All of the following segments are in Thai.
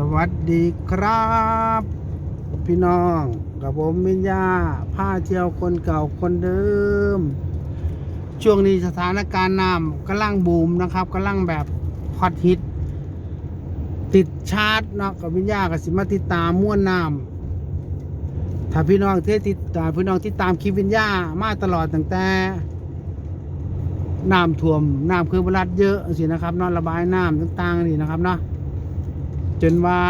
สวัสดีครับ พี่น้องกับผมมินยาผ้าเที่ยวคนเก่าคนเดิม ช่วงนี้สถานการณ์น้ำกำลังบูมนะครับกำลังแบบฮอตฮิต ติดชาร์จเนาะกับวิญญากับสิมาติดตามม้วนน้ำถ้าพี่น้องเทศติดตามพี่น้องที่ตามคลิปวิญญามาตลอดตั้งแต่น้ำท่วมน้ำเคื่องบรัดเยอะสินะครับนาะระบายน้ำต่างๆนี่นะครับเนาะ จนว่า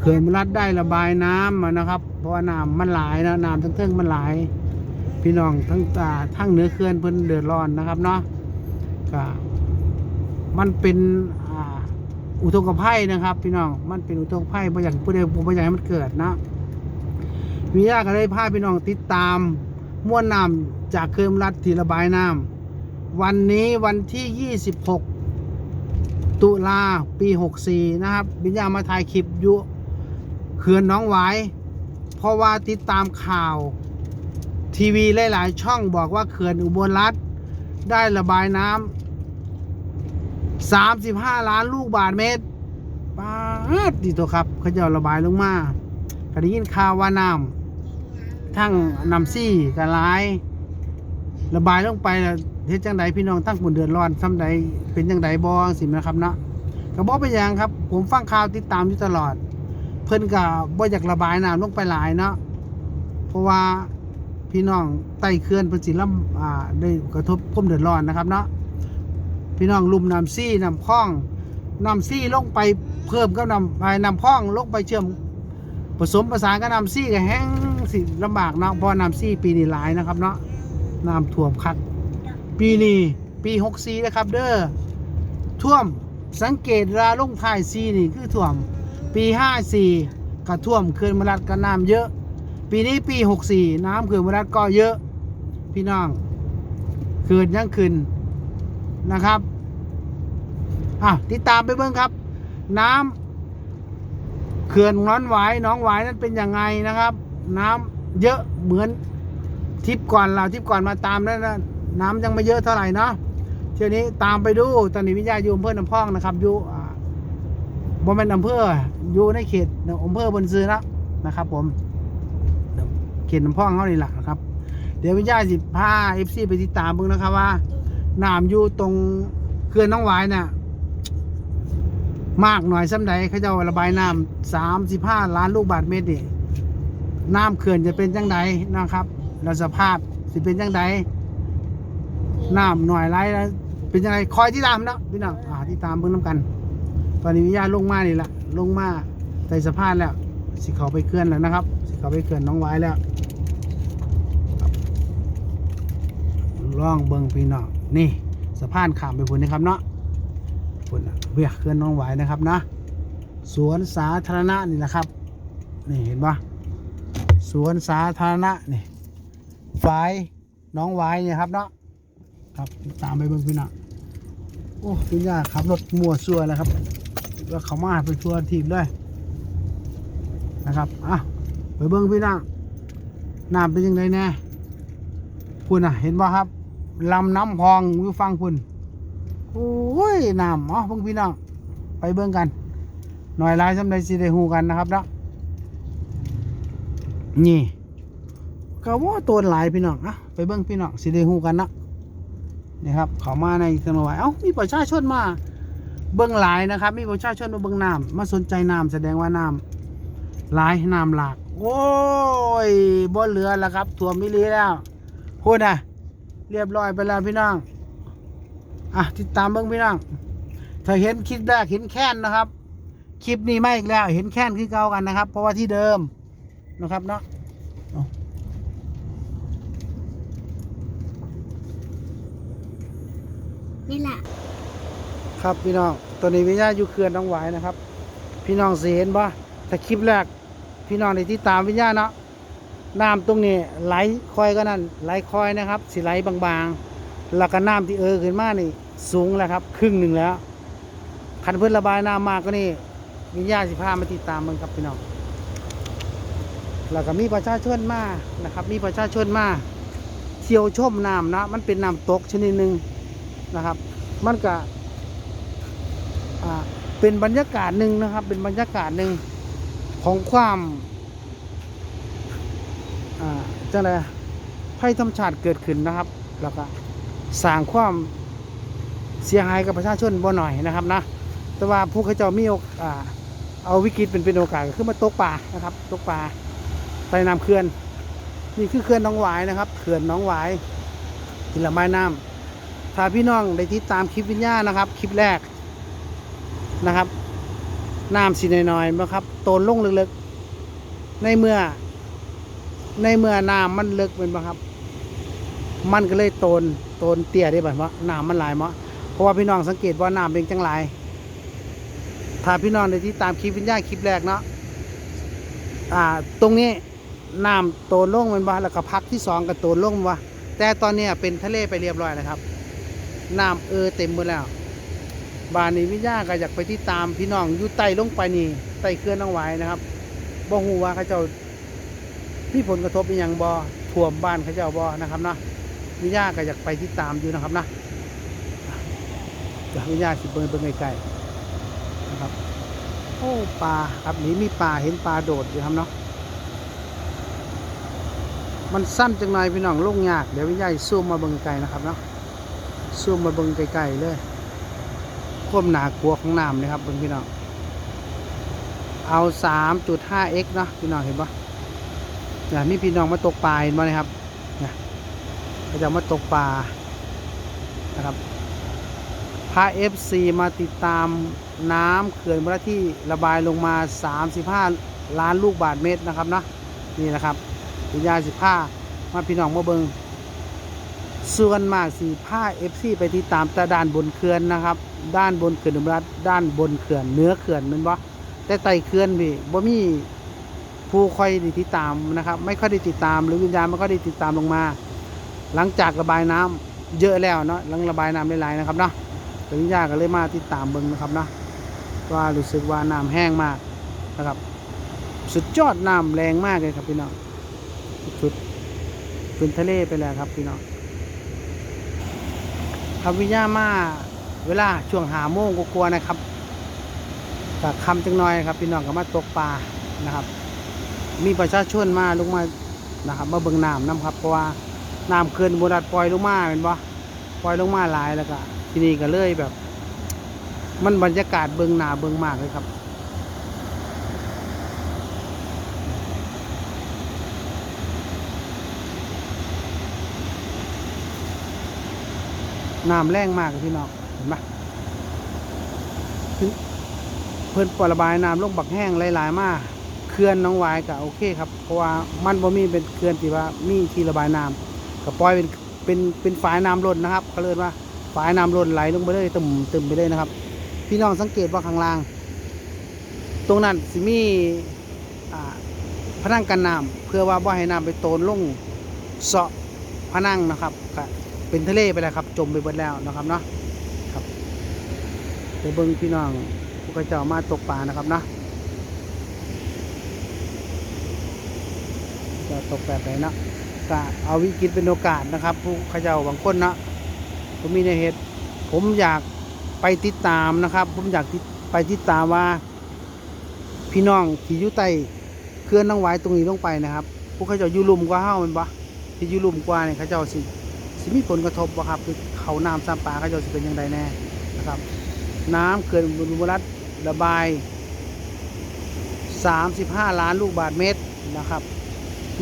เขื่อนบรัดได้ระบายน้ำนะครับ เพราะว่าน้ำมันหลายนะน้ำทั้งเทิงมันหลาย พี่น้องทั้งตาทั้งเหนือเขื่อนเพิ่นเดือดร้อนนะครับเนาะก็มันเป็นอุทกภัยนะครับ พี่น้องมันเป็นอุทกภัยบ่อยากผู้ใดบ่อยากให้มันเกิดนะวิทยาก็ได้พาพี่น้องติดตามม้วนน้ำจากเขื่อนรัฐที่ระบายน้ำวันนี้วันที่ 26 ตุลาปี 64 นะครับวิญญามาถ่ายคลิปอยู่เขื่อนน้องหวายเพราะว่าติดตามข่าวทีวีหลาย ๆ ช่องบอกว่าเขื่อนอุบลรัฐ ได้ระบายน้ำ35 ล้านลูกบาทเมตรป้าดดีตัวครับเขาจะเอาระบายลงมาก็ได้ยินข่าวว่าน้ำทั้งน้ำซี่กับหลายระบายลงไปแล้ว เฮ็ดจังใดพี่น้องทั้งคนเดือดร้อนซ้ำใดเป็นจังใดบ่สินะครับเนาะก็บ่เป็นหยังครับ ผมฟังข่าวติดตามอยู่ตลอด เพิ่นก็บ่อยากระบายน้ำลงไปหลายเนาะเพราะว่าพี่น้องไต่เขื่อนเพิ่นสิลำอ่าได้กระทบความเดือดร้อนนะครับเนาะพี่น้องลุ่มน้ำซี่น้ำคลองน้ำซี่ลงไปเพิ่มกับน้ำไอ้น้ำคลองลงไปเชื่อมผสมประสานกับน้ำซี่ก็แห้งสิลำบากเนาะเพราะน้ำซี่ปีนี้หลายนะครับเนาะน้ำท่วมคัก ปีนี้ปี64นะครับเด้อท่วมสังเกตราลงท้ายซีนี่คือท่วม ปี54ก็ท่วมเขื่อนมรัดก็น้ำเยอะ ปีนี้ปี 64 น้ำเขื่อนมรัดก็เยอะ พี่น้องเขื่อนยังขึ้นนะครับอะติดตามไปเบิ่งครับ น้ำเขื่อนน้อนหวายน้องหวายนั้นเป็นยังไงนะครับ น้ำเยอะเหมือนทิปก่อนเราทิปก่อนมาตามแล้วนะ น้ำยังไม่เยอะเท่าไหร่นะเที่ยวนี้ตามไปดูตอนนี้วิทยาอยู่อำเภอน้ำพองนะครับอยู่อ่าบ่แม่นอำเภออยู่ในเขตอำเภอบนซื้อแล้วนะครับ ผมเขตน้ำพองเขานี่แหละนะครับ เดี๋ยววิญญาสิพาเอฟซีไปติดตามเบิ่งนะครับว่าน้ำอยู่ตรงเขื่อนน้องหวายเนี่ยมากหน่อยซ้ำใดเขาจะระบายน้ำสามสิบห้าล้านลูกบาทเมตรนี่น้ำเขื่อนจะเป็นจังไดนะครับแล้วสภาพสิเป็นจังได น้ำหน่อยไรแล้วเป็นจังไดคอยที่ตามนะพี่น้องอ่าที่ตามเบิ่งน้ำกัน ตอนนี้วิญญาณลงมานี่ละลงมาใส่สะพานแล้ว สิเขาไปเคลื่อนแล้วนะครับ สิเขาไปเคลื่อนน้องไว้แล้วล่องเบิงพี่น้องนี่สะพานขามไปพุ่นนะครับเนาะพุ่นเวียเคลื่อนน้องไว้นะครับนะสวนสาธารณะนี่นะครับ นี่เห็นปะสวนสาธารณะนี่ฝายน้องไว้เนี่ยครับเนาะ ครับตามไปเบิ่งพี่น้องโอ้พี่ย่าขับรถมัวซัวแล้วครับแล้วเขามาไปทัวร์ทีมเลยนะครับอะไปเบิ้งพี่น้องน้ำเป็นยังไงแน่คุณอะ เห็นป่ะครับลำน้ำพองอยู่ฟังคุณโอ้ยน้ำอ๋อเบิ้งพี่น้องไปเบิ้งกัน หน่อยลายสำใดสิได้หูกันนะครับเนาะนี่ก็ว่าตัวหลายพี่น้องอะไปเบิ้งพี่น้องสิได้หูกันนะ นี่ครับเขามาในถนนวายเอ้ามีประชาชนมาเบิ้งหลายนะครับ มีประชาชนมาเบิ้งน้ำมาสนใจน้ำแสดงว่าน้ำหลายน้ำหลาก โอ้ยบ่เหลือแล้วครับถ่วมมิลีแล้วพูดนะเรียบร้อยไปแล้วพี่น้องอะติดตามเบิ้องพี่น้องถ้าเห็นคลิปแรกเห็นแค้นนะครับ คลิปนี้ไม่อีกแล้ว เห็นแค้นคือเก่ากันนะครับ เพราะว่าที่เดิมนะครับเนาะเอา นี่แหละครับพี่น้องตัวนี้วิญญาอยู่เขื่อนน้องหวายนะครับ พี่น้องสิเห็นปะถ้าคลิปแรกพี่น้องในที่ตามวิญญาเนาะน้ำตรงนี้ไหลคอยก็นั่นไหลคอยนะครับสิไหลบางๆ แล้วก็น้ำที่เออขึ้นมานี่สูงแล้วครับ ครึ่งหนึ่งแล้วคันเพื่อนระบายน้ำมากก็นี่วิญญาสิพามาติดตามมันครับพี่น้องแล้วก็มีประชาชนมานะครับ มีประชาชนมาเที่ยวชมน้ำนะมันเป็นน้ำตกชนิดหนึ่ง นะครับ มันก็เป็นบรรยากาศหนึ่งนะครับ เป็นบรรยากาศหนึ่งของความอ่าจังไรภัยธรรมชาติเกิดขึ้นนะครับ แล้วก็สร้างความเสียหายกับประชาชนบ่หน่อยนะครับนะ แต่ว่าผู้เขาเจ้ามีโอกาเอาวิกฤตเป็นเป็นโอกาสก็คือมาตกปลานะครับตกปลาใต้น้ำเขื่อน นี่คือเขื่อนน้องหวายนะครับเขื่อนน้องหวายที่ละไม้น้ำ ถ้าพี่น้องได้ติดตามคลิปวิญญาณนะครับ คลิปแรกนะครับน้ำสีน้อยๆนะครับโตนลงลึกๆ ในเมื่อ ในเมื่อน้ำมันลึกเป็นบ่ครับ มันก็เลยโตนโตนเตี้ยได้บ่เพราะน้ำมันหลายเมาะเพราะว่าพี่น้องสังเกตว่าน้ำเป็นจังหลายถ้าพี่น้องได้ที่ตามคลิปวิญญาณคลิปแรกเนาะอ่า ตรงนี้น้ำโตนลงแมันบ่แล้วก็พักที่สองก็โตนลงแม่นบ่แต่ตอนนี้เป็นทะเลไปเรียบร้อยแล้วครับ น้ำเออเต็มหมดแล้ว บานนี้วิญญาก็อยากไปที่ตามพี่น้องอยู่ใต้ลงไปนี่ใต้เขื่อนน้องหวายนะครับบ่ฮู้ว่าเขาเจ้ามีผลกระทบอย่างบอท่วมบ้านเขาเจ้าบอนะครับเนาะวิญญาก็อยากไปที่ตามอยู่นะครับนะเดี๋ยววิญญาสิเบิ่งเบิ่งไกลๆนะครับโอ้ปลาครับนี่มีปลาเห็นปลาโดดอยู่ครับเนาะมันสั้นจังหน่อยพี่น้องลงยากเดี๋ยววิญญาสิซูมมาเบิ่งไกลนะครับเนาะ ซูมมาเบิ่งไกลๆเลยควมหนากลัวของน้ำนะครับเบิ่งพี่น้องเอา 3.5x เนาะพี่น้องเห็นปะเนี่ยนี่พี่น้องมาตกปลาเห็นไหมนะครับเนี่ยเขาจะมาตกปลานะครับพาเอฟซีมาติดตามน้ำเขื่อนพระที่ระบายลงมา 35 ล้านลูกบาทเมตรนะครับเนาะนี่นะครับปัญญาสิผ้ามาพี่น้องมาเบิง ส่วนมากสีผ้าเอฟซีไปติดตามต่ด้านบนเขื่อนนะครับ ด้านบนเขื่อนอุบลรัฐด้านบนเขื่อนเหนื้อเขื่อนมันบ่แต่ไต่เขื่อนพี่บ่มีผู้ค่อยได้ติดตามนะครับ ไม่ค่อยได้ติดตามหรือวิญญาณไม่ค่อยได้ติดตามลงมา หลังจากระบายน้ำเยอะแล้วเนาะหลังระบายน้ำหลายๆนะครับเนาะแต่วิญญาณก็เลยมาติดตามเบิ่งนะครับเนาะว่ารู้สึกว่าน้ำแห้งมากนะครับ สุดยอดน้ำแรงมากเลยครับพี่น้องสุดเป็นทะเลไปแล้วครับพี่น้อง ครับวิญญาณมาเวลาช่วงหาโมงกลัวๆนะครับกับคำจังน้อยครับพี่น้องก็มาตกปลานะครับ มีประชาชนมาลงมานะครับมาเบิ่งน้ำน้ำครับเพราะว่าน้ำเขื่อนบุรัดปล่อยลงมาเป็นปะปล่อยลงมาหลายแล้วก็ที่นี่ก็เลยแบบ มันบรรยากาศเบิ่งหนาเบิ่งมากเลยครับ น้ำแรงมากพี่น้องเห็นไหมเพิ่นปล่อยระบายน้ำลงบักแห้งหลายๆมากเขื่อนน้องวายก็โอเคครับเพราะว่ามันบ่มีเป็นเขื่อนที่ว่ามีที่ระบายน้ำก็ปล่อยเป็นเป็นเป็นฝายน้ำล้นนะครับเขาเรียกว่าฝายน้ำล้นไหลลงไปเลยตึมตึมไปเลยนะครับ พี่น้องสังเกตว่าข้างล่าง ตรงนั้นสิมีพนังกันน้ำเพื่อว่าบ่ให้น้ำไปโตนลงเสาะพนังนะครับ เป็นทะเลไปแล้วครับ จมไปหมดแล้วนะครับเนาะครับไปเบิ่งพี่น้องพวกเขาเจ้ามาตกปลานะครับเนาะจะตกแบบไหนเนาะก็เอาวิกฤตเป็นโอกาสนะครับผู้เขย่าบางคนเนาะผมมีในเหตุผมอยากไปติดตามนะครับ ผมอยากไปติดตามว่า พี่น้องที่อยู่ใต้เคลื่อนน้องไว้ตรงนี้ลงไปนะครับผู้เขาเจ้ายู่ลุ่มกว่าเฮ้ามันปะที่ยู่ลุ่มกว่าเนี่ยเขาเจ้าสิ สิมีผลกระทบบ่ครับคือเขาน้ำซ้ำปลาเขาจ้าสิเป็นยังไงแน่นะครับ น้ำเขื่อนบุญรัตระบาย 35 ล้านลูกบาทเมตรนะครับ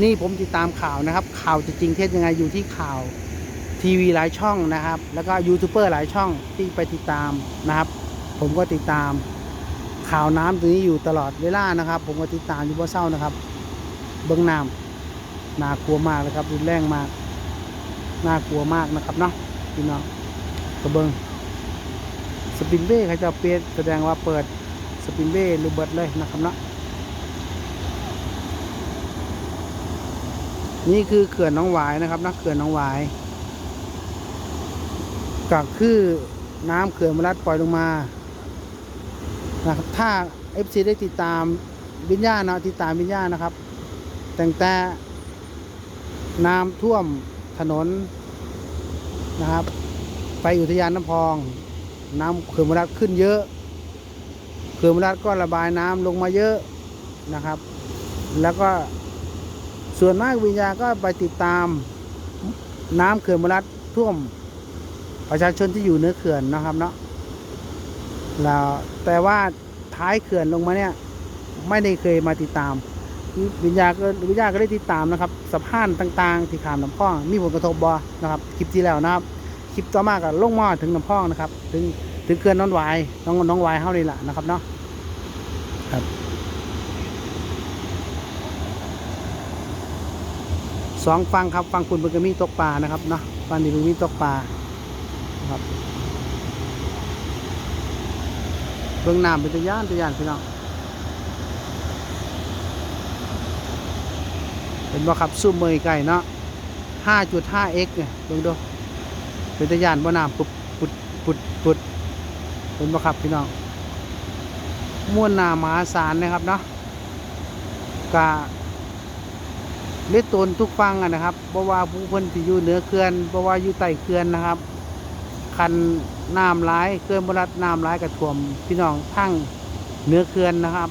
นี่ผมติดตามข่าวนะครับ ข่าวจะจริงเท็จยังไงอยู่ที่ข่าวทีวีหลายช่องนะครับ แล้วก็ยูทูบเบอร์หลายช่องที่ไปติดตามนะครับ ผมก็ติดตามข่าวน้ำตัวนี้อยู่ตลอดเวลานะครับ ผมก็ติดตามอยู่บ่เศร้านะครับ เบื้องน้ำน่ากลัวมากเลยครับรุนแรงมาก น่ากลัวมากนะครับเนาะพี่น้องกระเบิงสปินเบ้เขาจะเปลี่ยนแสดงว่าเปิดสปินเบ้รูเบิดเลยนะครับเนาะนี่คือเขื่อนน้องหวายนะครับนะเขื่อนน้องหวายก็คือน้ำเขื่อนมรัดปล่อยลงมานะครับถ้า FC ได้ติดตามวิญญาณนะติดตามวิญญาณนะครับ แต่งแต่น้ำท่วมถนน นะครับ ไปอุทยานน้ำพอง น้ำเขื่อนมรัดขึ้นเยอะเขื่อนบุรีรัตน์ก็ระบายน้ำลงมาเยอะนะครับ แล้วก็ส่วนมากวิญญาก็ไปติดตามน้ำเขื่อนบุรีรัตน์ท่วมประชาชนที่อยู่เหนือเขื่อนนะครับเนาะแล้วแต่ว่าท้ายเขื่อนลงมาเนี่ย ไม่ได้เคยมาติดตาม วิญญาก็วิญญาก็ได้ติดตามนะครับสะพานต่างๆ ที่ขามลำพองมีผลกระทบบอนะครับคลิปที่แล้วนะครับคลิปต่อมาก็ลงมาถึงลำพองนะครับ ถึงถึงเขื่อนน้องวายน้องน้องวายเฮานี่แหละนะครับเนาะครับ สองฟังครับฟังคุณเบงกมีตกปลานะครับเนาะฟังนี่เบงกมีตกปลานครับเบื้องน้ำเป็นตะยานตะยานพี่น้อง เป็นว่าขับซูมเมยไก่เนาะ 5.5x เนี่ยเบิ่งดูเป็นตะยานบ่น้ำปุดปุดปุดปุดเป็นว่าขับพี่น้องม้วนหนามหาศาลนะครับเนาะกะเล็ดตนทุกฟังอะนะครับเพราะว่าผู้เพิ่นที่อยู่เหนือเขื่อนเพราะว่าอยู่ใต้เขื่อนนะครับคันน้ำร้ายเขื่อนบรัดน้ำร้ายกระท่วมพี่น้องทั้งเหนือเขื่อนนะครับ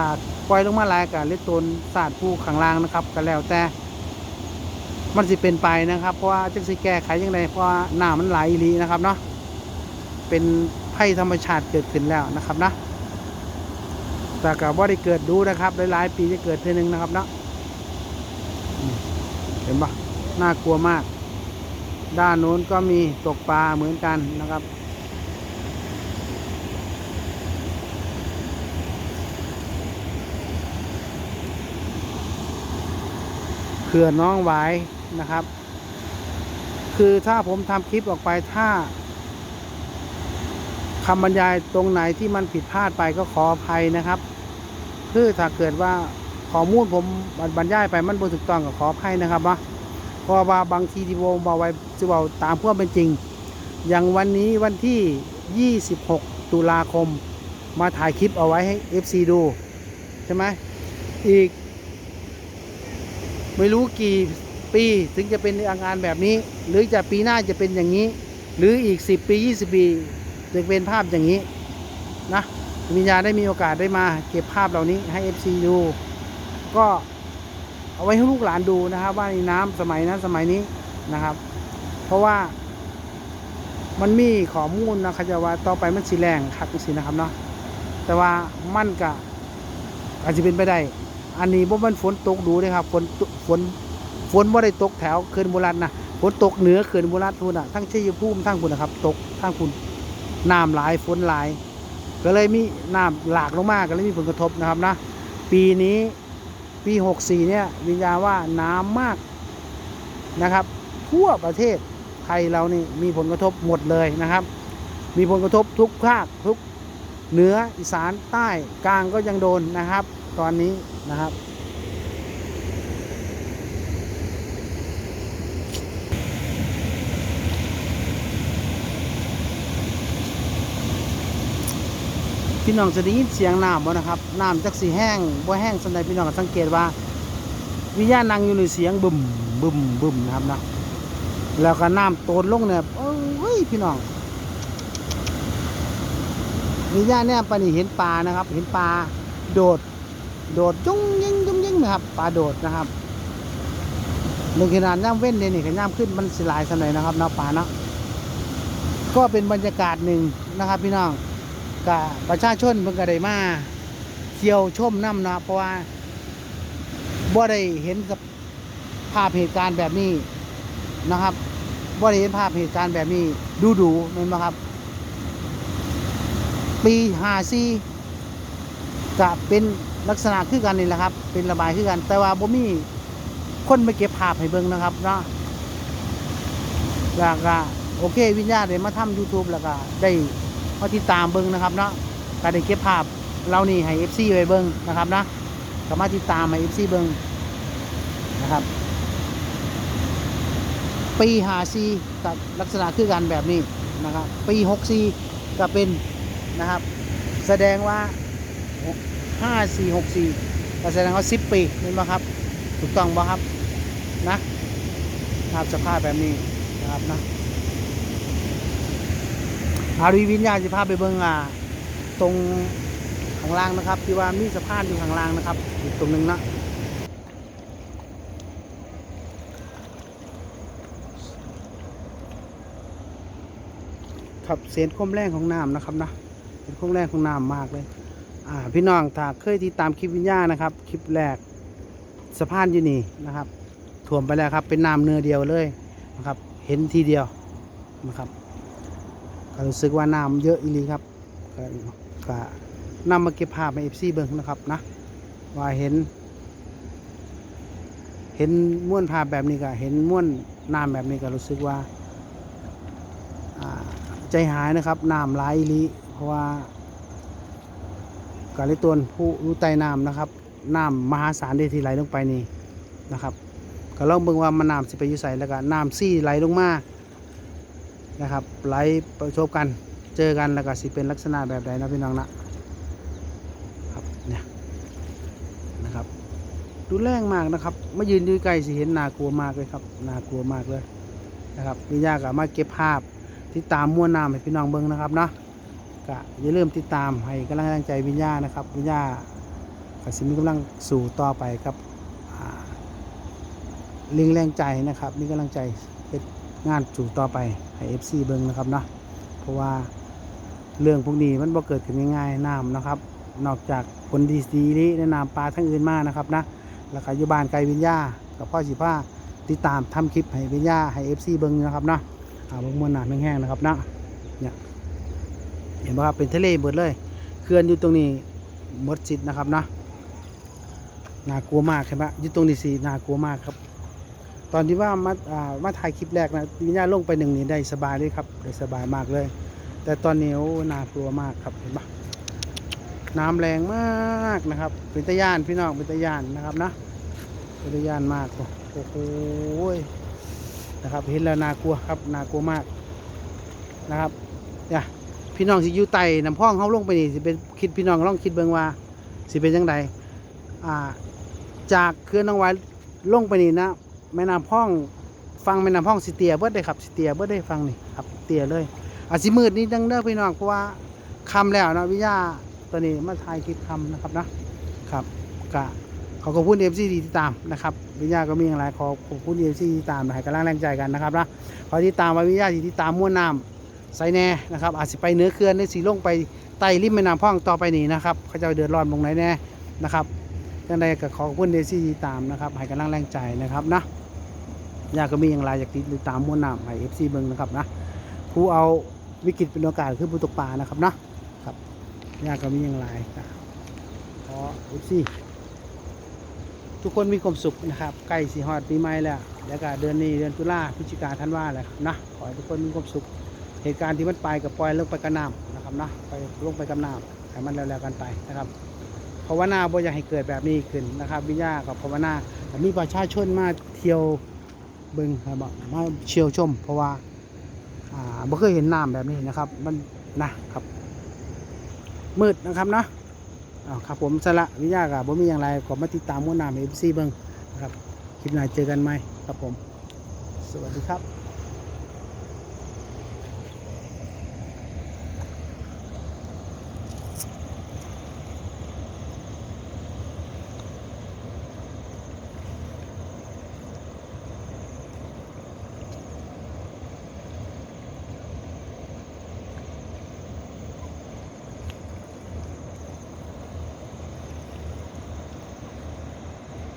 ถ้าปล่อยลงมาลายกับเล็ดตนศาสตร์ผู้ขังล่างนะครับก็แล้วแต่ มันสิเป็นไปนะครับ เพราะว่าจังสิแก้ไขยังไงเพราะว่าน้ำมันไหลอีหลีนะครับเนาะเป็นภัยธรรมชาติเกิดขึ้นแล้วนะครับนะแต่ก็บ่ได้เกิดดูนะครับหลายๆปีจะเกิดเทีนึงนะครับเนาะเห็นปะน่ากลัวมาก ด้านโน้นก็มีตกปลาเหมือนกันนะครับ เขื่อนน้องหวายนะครับ คือถ้าผมทำคลิปออกไปถ้าคำบรรยายตรงไหนที่มันผิดพลาดไปก็ขออภัยนะครับคือถ้าเกิดว่าข้อมูลผมบรรยายไปมันบ่ถูกต้องก็ขออภัยนะครับเนาเพราะว่าบางทีที่ผมบอกไว้จะบอกตามความเป็นจริง อย่างวันนี้วันที่ 26 ตุลาคม มาถ่ายคลิปเอาไว้ให้ FC ดู ใช่ไหมอีก ไม่รู้กี่ปีถึงจะเป็นอาการแบบนี้ หรือจะปีหน้าจะเป็นอย่างนี้ หรืออีก 10 ปี 20 ปีจะเป็นภาพอย่างนี้นะวิญญาได้มีโอกาสได้มา เก็บภาพเหล่านี้ให้ FC ดู ก็เอาไว้ให้ลูกหลานดูนะครับ ว่าในน้ำสมัยนั้นสมัยนี้นะครับ เพราะว่ามันมีข้อมูลนะครับจะว่าต่อไปมันสีแรงคักสินะครับเนาะแต่ว่ามันก็อาจจะเป็นไปได้ อันนี้บ่มันฝนตกดูเลยครับฝนฝนฝนบ่ได้ตกแถวเขื่อนบุรีรัตนะฝนตกเหนือเขื่อนบุรีรัตน์พุ่นน่ะทั้งชัยภูมิทั้งพุ่นนะครับ ตกทั้งพุ่นน้ำหลายฝนหลาย ก็เลยมีน้ำหลากลงมากก็เลยมีผลกระทบนะครับนะปีนี้ปี 64 เนี่ยวิญญาณว่าน้ำมากนะครับ ทั่วประเทศไทยเรานี่มีผลกระทบหมดเลยนะครับ มีผลกระทบทุกภาคทุกเหนืออีสานใต้กลางก็ยังโดนนะครับ ตอนนี้นะครับ พี่น้องจะได้ยินเสียงน้ำบ่นะครับน้ำจักสีแห้งบ่แห้งสันใดพี่น้องสังเกตว่า วิญญาณนั่งอยู่ในเสียงบึมบึมบึมนะครับนะแล้วก็น้ำโตนลงเนี่ยโอ้ยพี่น้องวิญญาณเนี่ยปานี่เห็นปลานะครับ เห็นปลาโดด โดดจุ้งยิงจุ้งยิงนะครับปลาโดดนะครับในขนาดย่ำเว้นเนี่ยนี่ขย่ำขึ้นมันสลายสันเลยนะครับเนาะปลาเนาะก็เป็นบรรยากาศหนึ่งนะครับพี่น้องกับประชาชนเพิ่นก็ไดมาเที่ยวชมน้ำนะเพราะว่าบ่ได้เห็นกับภาพเหตุการณ์แบบนี้นะครับบ่ได้เห็นภาพเหตุการณ์แบบนี้ ดูดูๆแม่นบ่ครับ ปีห้าซีจะเป็น ลักษณะคือกันนี่แหละครับ เป็นระบายคือกัน แต่ว่าบ่มีคนไปเก็บภาพให้เบิ่งนะครับเนาะแล้วก็โอเค วิญญาณได้มาทำ YouTube แล้วก็ได้มาติดตามเบิ้งนะครับเนาะการได้เก็บภาพเรานี่ให้ FC ไว้เบิ้งนะครับนะก็มาติดตามให้ FC เบิ้งนะครับ ปีหาซีกับลักษณะคือกันแบบนี้นะครับ ปีหกซีก็เป็นนะครับ แสดงว่า ห้าสี่หกสี่ก็แสดงว่าสิบปีนี่ไหมครับ ถูกต้องบ่ครับนะภาพสภาพแบบนี้นะครับนะอารีวิญญาณสิพาไปเบิ่งอ่าตรงข้างล่างนะครับ ที่ว่ามีสะพานอยู่ข้างล่างนะครับอีกตรงนึงนะครับเสียงคมแรงของน้ำนะครับนะเป็นคมแรงของน้ำมากเลย พี่น้องถ้าเคยติดตามคลิปวิญญาณนะครับ คลิปแรกสะพานอยู่นี่นะครับถ่วมไปแล้วครับ เป็นน้ำเนื้อเดียวเลยนะครับ เห็นทีเดียวนะครับก็รู้สึกว่าน้ำเยอะอีหลีครับก็นำมาเก็บภาพในเอฟซีเบิ้งนะครับนะว่าเห็น เห็นม้วนภาพแบบนี้ก็เห็นม้วนน้ำแบบนี้ก็รู้สึกว่าใจหายนะครับน้ำไหลอีหลีเพราะว่า กาลิตวนผู้รู้ใต้น้ำนะครับน้ำมหาศาลได้ที่ไหลลงไปนี่นะครับก็ลองเบิ่งว่ามันน้ำสิไปอยู่ใส่แล้วก็น้ำซี่ไหลลงมานะครับไหลประชบกันเจอกันแล้วก็สิเป็นลักษณะแบบใดนะพี่น้องนะครับเนี่ยนะครับ ดูแรงมากนะครับมายืนยู่ใกล้สิเห็นน่ากลัวมากเลยครับน่ากลัวมากเลยนะครับวิญญาก็มาเก็บภาพติดตามมวน้ำให้พี่น้องเบิ่งนะครับเนาะ ก็อย่าลืมติดตามให้กำลังแรงใจวิญญานะครับ วิญญาก็สิมีกำลังสู่ต่อไปครับลิงแรงใจนะครับ มีกำลังใจเป็นงานสู่ต่อไปให้ FC เบิงนะครับเนาะเพราะว่าเรื่องพวกนี้มันบ่เกิดขึ้นง่ายๆน้ำนะครับ นอกจากผลดีดีนี้แนะนำปลาทั้งอื่นมากนะครับนะแล้วก็อยู่บ้านไกลวิญญากับพ่อสิผ้าติดตามทำคลิปให้วิญญาให้ FC เบิงนะครับเนาะอ่าบางมวลน้ำแห้งๆนะครับนะเนี่ย เห็นไหมครับเป็นทะเลหมดเลยเขื่อนอยู่ตรงนี้หมดสิทธิ์นะครับนะน่ากลัวมากใช่ไหมอยู่ตรงนี้สิน่ากลัวมากครับ ตอนที่ว่ามาอ่ามาถ่ายคลิปแรกนะวิญญาลงไปหนึ่งนี่ได้สบายเลยครับได้สบายมากเลย แต่ตอนนี้โอ้น่ากลัวมากครับเห็นปะน้ำแรงมากนะครับ เป็นตะย่านพี่น้องเป็นตะย่านนะครับนะเป็นตะย่านมากโอ้โหนะครับเห็นแล้วน่ากลัวครับน่ากลัวมากนะครับเนี่ย พี่น้องสิอยู่ไต่น้ำพ่องเขาลงไปนี่สิเป็นคิดพี่น้องลองคิดเบิ่งว่าสิเป็นยังไงอ่าจากเขื่อนนางไว้ลงไปนี่นะแม่น้ำพ่องฟังแม่น้ำพ่องสิเตียเบิดได้ครับสิเตียเบิดได้ฟังนี่ครับเตียเลยอาจสิมืดนิดนึงเด้อพี่น้องเพราะว่าคำแล้วนะวิญญาตอนนี้มาถ่ายคลิปคำนะครับนะครับกะขอขอบคุณเอฟซีที่ติดตามนะครับวิญญาก็มีอย่างไรขอขอบคุณเอฟซีที่ตามให้กำลังแรงใจกันนะครับนะขอที่ตามมาวิญญาที่ติดตามม้วนน้ำ ใส่แน่นะครับอาจจะไปเนื้อเขื่อนในสีลงไปไต่ริมแม่น้ำพ่องต่อไปนี่นะครับเขาจะเดือดร้อนตรงไหนแน่นะครับยังไงก็ขอขอบคุณเอฟซีที่ตามนะครับให้กำลังแรงใจนะครับนะยากก็มีอย่างไรอยากติดตามม้วนน้ำให้เอฟซีเบิ้งนะครับนะผู้เอาวิกฤตเป็นโอกาสคือผู้ตกปลานะครับนะครับยากก็มีอย่างไรก็ขอเอฟซีทุกคนมีความสุขนะครับใกล้สีฮอดปีใหม่แล้วแล้วก็เดือนนี้เดือนตุลาพฤศจิกาธันวาแหละครับนะขอให้ทุกคนมีความสุข เหตุการณ์ที่มันไปกับปล่อยลงไปกับน้ำนะครับนะไปลงไปกับน้ำให้มันแล้วๆกันไปนะครับภาวนาบ่อยากให้เกิดแบบนี้ขึ้นนะครับ วิญญากับภาวนามีประชาชนมาเที่ยวเบิ่งครับมาเชี่ยวชม เพราะว่าอ่าบ่เคยเห็นน้ำแบบนี้นะครับ มันนะครับ มืดนะครับเนาะอ้าวครับผมสละวิญญากับบ่มีอย่างไรขอมาติดตามม้วนน้ำเอฟซีเบิงนะครับคลิปหน้าเจอกันไหมครับผม สวัสดีครับ